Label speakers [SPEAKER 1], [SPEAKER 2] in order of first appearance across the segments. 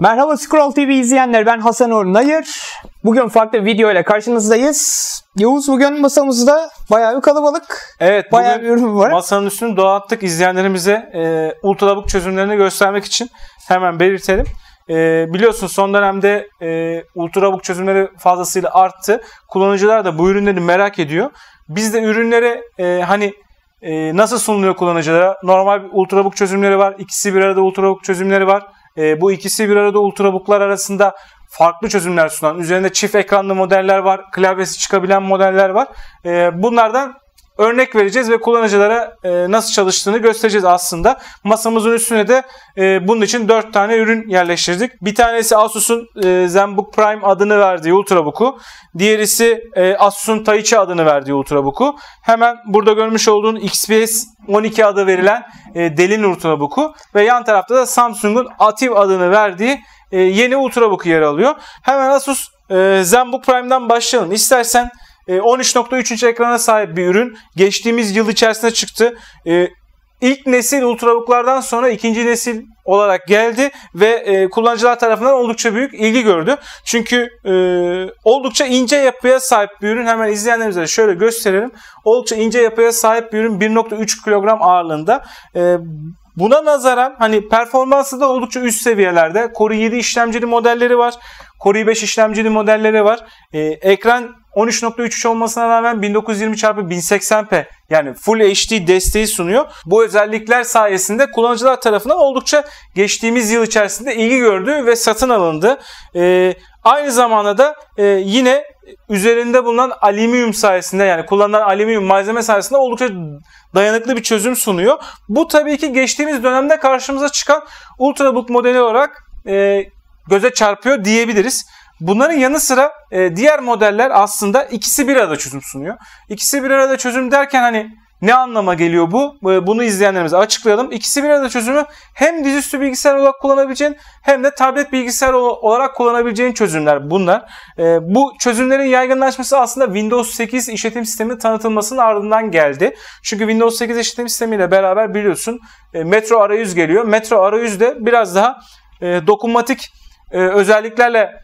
[SPEAKER 1] Merhaba Scroll TV izleyenler ben Hasan Uğur Nayır. Bugün farklı bir video ile karşınızdayız. Yavuz bugün masamızda bayağı bir kalabalık.
[SPEAKER 2] Evet,
[SPEAKER 1] Bayağı bir ürün var.
[SPEAKER 2] masanın üstünü dağıttık izleyenlerimize e, ultrabook çözümlerini göstermek için hemen belirtelim. E, biliyorsun son dönemde e, ultrabook çözümleri fazlasıyla arttı. Kullanıcılar da bu ürünleri merak ediyor. Biz de ürünlere e, hani e, nasıl sunuluyor kullanıcılara? Normal bir ultrabook çözümleri var. İkisi bir arada ultrabook çözümleri var. E, bu ikisi bir arada ultrabooklar arasında farklı çözümler sunan, üzerinde çift ekranlı modeller var, klavyesi çıkabilen modeller var. E, bunlardan örnek vereceğiz ve kullanıcılara e, nasıl çalıştığını göstereceğiz aslında. Masamızın üstüne de e, bunun için 4 tane ürün yerleştirdik. Bir tanesi Asus'un e, ZenBook Prime adını verdiği Ultrabook'u. Diğerisi e, Asus'un Taichi adını verdiği Ultrabook'u. Hemen burada görmüş olduğun XPS 12 adı verilen e, Dell'in Ultrabook'u ve yan tarafta da Samsung'un Ativ adını verdiği e, yeni Ultrabook yer alıyor. Hemen Asus e, ZenBook Prime'dan başlayalım. İstersen 13.3 inç ekrana sahip bir ürün. Geçtiğimiz yıl içerisinde çıktı. E, İlk nesil Ultrabook'lardan sonra ikinci nesil olarak geldi ve e, kullanıcılar tarafından oldukça büyük ilgi gördü. Çünkü e, oldukça ince yapıya sahip bir ürün. Hemen izleyenlerimize şöyle gösterelim. Oldukça ince yapıya sahip bir ürün 1.3 kilogram ağırlığında. E, Buna nazaran hani performansı da oldukça üst seviyelerde. Core i7 işlemcili modelleri var. Core i5 işlemcili modelleri var. Ee, ekran 13.3 olmasına rağmen 1920x1080p yani Full HD desteği sunuyor. Bu özellikler sayesinde kullanıcılar tarafından oldukça geçtiğimiz yıl içerisinde ilgi gördü ve satın alındı. Ee, aynı zamanda da e, yine üzerinde bulunan alüminyum sayesinde yani kullanılan alüminyum malzeme sayesinde oldukça dayanıklı bir çözüm sunuyor. Bu tabii ki geçtiğimiz dönemde karşımıza çıkan Ultrabook modeli olarak e, göze çarpıyor diyebiliriz. Bunların yanı sıra e, diğer modeller aslında ikisi bir arada çözüm sunuyor. İkisi bir arada çözüm derken hani ne anlama geliyor bu? E, bunu izleyenlerimize açıklayalım. İkisi bir arada çözümü hem dizüstü bilgisayar olarak kullanabileceğin hem de tablet bilgisayar olarak kullanabileceğin çözümler bunlar. E, bu çözümlerin yaygınlaşması aslında Windows 8 işletim sistemi tanıtılmasının ardından geldi. Çünkü Windows 8 işletim sistemiyle beraber biliyorsun e, Metro arayüz geliyor. Metro arayüz de biraz daha dokunmatik özelliklerle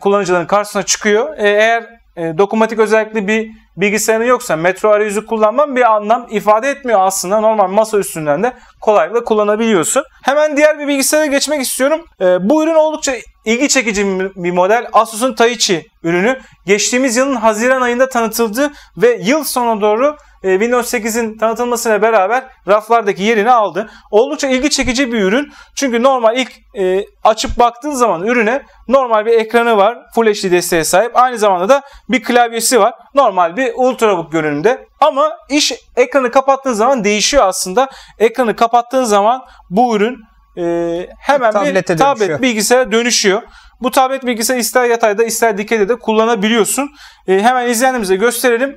[SPEAKER 2] kullanıcıların karşısına çıkıyor. eğer dokunmatik özellikli bir bilgisayarın yoksa metro arayüzü kullanman bir anlam ifade etmiyor aslında. Normal masa üstünden de kolaylıkla kullanabiliyorsun. Hemen diğer bir bilgisayara geçmek istiyorum. E, bu ürün oldukça ilgi çekici bir model. Asus'un Taichi ürünü. Geçtiğimiz yılın Haziran ayında tanıtıldı ve yıl sonuna doğru e, Windows 8'in tanıtılmasıyla beraber raflardaki yerini aldı. Oldukça ilgi çekici bir ürün. Çünkü normal ilk e, açıp baktığın zaman ürüne normal bir ekranı var. Full HD desteğe sahip. Aynı zamanda da bir klavyesi var. Normal bir ultrabook görünümde. Ama iş ekranı kapattığın zaman değişiyor aslında. Ekranı kapattığın zaman bu ürün e, hemen
[SPEAKER 1] Tablete
[SPEAKER 2] bir tablet
[SPEAKER 1] dönüşüyor.
[SPEAKER 2] bilgisayara dönüşüyor. Bu tablet bilgisayarı ister yatayda ister dikeyde de kullanabiliyorsun. E, hemen izleyenlerimize gösterelim.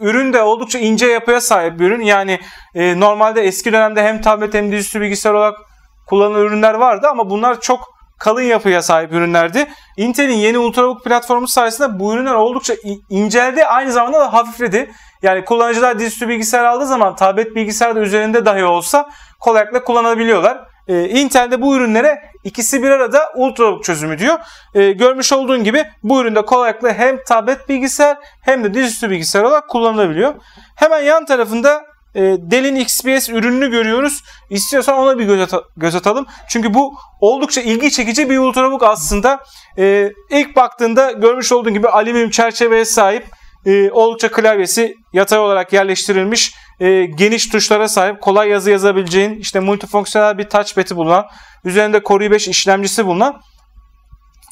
[SPEAKER 2] Ürün de oldukça ince yapıya sahip bir ürün. Yani e, normalde eski dönemde hem tablet hem dizüstü bilgisayar olarak kullanılan ürünler vardı ama bunlar çok kalın yapıya sahip ürünlerdi. Intel'in yeni Ultrabook platformu sayesinde bu ürünler oldukça in- inceldi. Aynı zamanda da hafifledi. Yani kullanıcılar dizüstü bilgisayar aldığı zaman tablet bilgisayar da üzerinde dahi olsa kolaylıkla kullanabiliyorlar. Ee, Intel'de bu ürünlere ikisi bir arada Ultrabook çözümü diyor. Ee, görmüş olduğun gibi bu üründe kolaylıkla hem tablet bilgisayar hem de dizüstü bilgisayar olarak kullanılabiliyor. Hemen yan tarafında e, Dell'in XPS ürününü görüyoruz. İstiyorsan ona bir göz, at- göz atalım. Çünkü bu oldukça ilgi çekici bir Ultrabook aslında. E, ilk baktığında görmüş olduğun gibi alüminyum çerçeveye sahip e, oldukça klavyesi yatay olarak yerleştirilmiş. E, geniş tuşlara sahip, kolay yazı yazabileceğin, işte multifonksiyonel bir touchpad'i bulunan, üzerinde Core i5 işlemcisi bulunan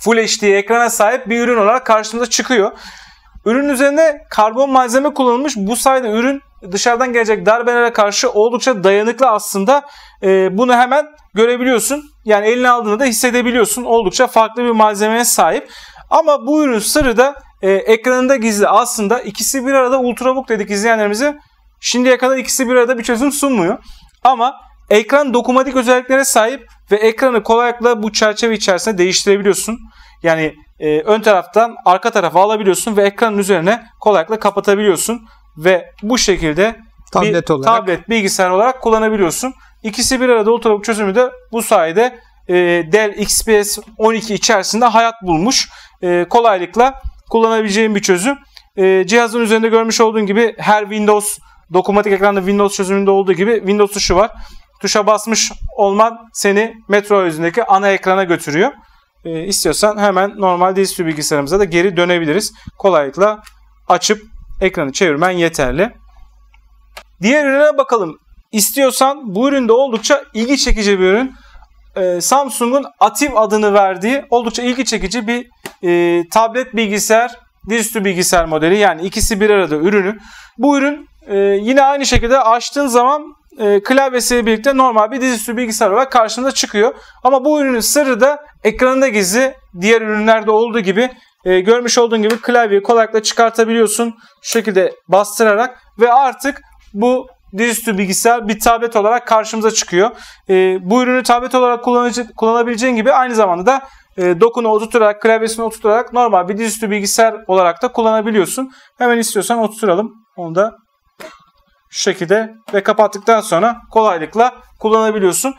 [SPEAKER 2] Full HD ekrana sahip bir ürün olarak karşımıza çıkıyor. Ürün üzerinde karbon malzeme kullanılmış. Bu sayede ürün dışarıdan gelecek darbelere karşı oldukça dayanıklı aslında. E, bunu hemen görebiliyorsun. Yani eline aldığında da hissedebiliyorsun. Oldukça farklı bir malzemeye sahip. Ama bu ürün sırrı da e, ekranında gizli. Aslında ikisi bir arada Ultrabook dedik izleyenlerimize. Şimdiye kadar ikisi bir arada bir çözüm sunmuyor. Ama ekran dokunmatik özelliklere sahip ve ekranı kolaylıkla bu çerçeve içerisinde değiştirebiliyorsun. Yani e, ön taraftan arka tarafa alabiliyorsun ve ekranın üzerine kolaylıkla kapatabiliyorsun ve bu şekilde
[SPEAKER 1] Tablet
[SPEAKER 2] bir
[SPEAKER 1] olarak.
[SPEAKER 2] tablet bilgisayar olarak kullanabiliyorsun. İkisi bir arada Ultrabook çözümü de bu sayede e, Dell XPS 12 içerisinde hayat bulmuş. E, kolaylıkla kullanabileceğim bir çözüm. E, cihazın üzerinde görmüş olduğun gibi her Windows dokunmatik ekranda Windows çözümünde olduğu gibi Windows tuşu var. Tuşa basmış olman seni Metro yüzündeki ana ekrana götürüyor. E, istiyorsan hemen normal dizüstü bilgisayarımıza da geri dönebiliriz. Kolaylıkla açıp ekranı çevirmen yeterli. Diğer ürüne bakalım. İstiyorsan bu üründe oldukça ilgi çekici bir ürün. Ee, Samsung'un Ativ adını verdiği oldukça ilgi çekici bir e, tablet bilgisayar, dizüstü bilgisayar modeli. Yani ikisi bir arada ürünü. Bu ürün e, yine aynı şekilde açtığın zaman e, klavyesiyle birlikte normal bir dizüstü bilgisayar olarak karşında çıkıyor. Ama bu ürünün sırrı da ekranında gizli. Diğer ürünlerde olduğu gibi e, görmüş olduğun gibi klavyeyi kolaylıkla çıkartabiliyorsun. Şu şekilde bastırarak ve artık bu dizüstü bilgisayar bir tablet olarak karşımıza çıkıyor. E, bu ürünü tablet olarak kullanabileceğin gibi aynı zamanda da e, dokunu oturtarak, klavyesini oturtarak normal bir dizüstü bilgisayar olarak da kullanabiliyorsun. Hemen istiyorsan oturtalım. Onu da şu şekilde ve kapattıktan sonra kolaylıkla kullanabiliyorsun.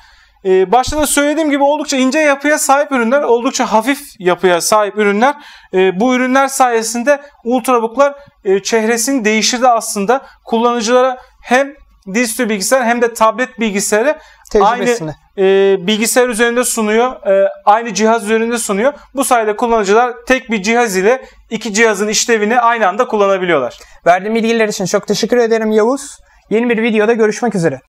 [SPEAKER 2] Ee, başta da söylediğim gibi oldukça ince yapıya sahip ürünler, oldukça hafif yapıya sahip ürünler. Ee, bu ürünler sayesinde Ultrabook'lar e, çehresini değiştirdi aslında. Kullanıcılara hem dizüstü bilgisayar hem de tablet bilgisayarı aynı e, bilgisayar üzerinde sunuyor. E, aynı cihaz üzerinde sunuyor. Bu sayede kullanıcılar tek bir cihaz ile iki cihazın işlevini aynı anda kullanabiliyorlar.
[SPEAKER 1] Verdiğim bilgiler için çok teşekkür ederim Yavuz. Yeni bir videoda görüşmek üzere.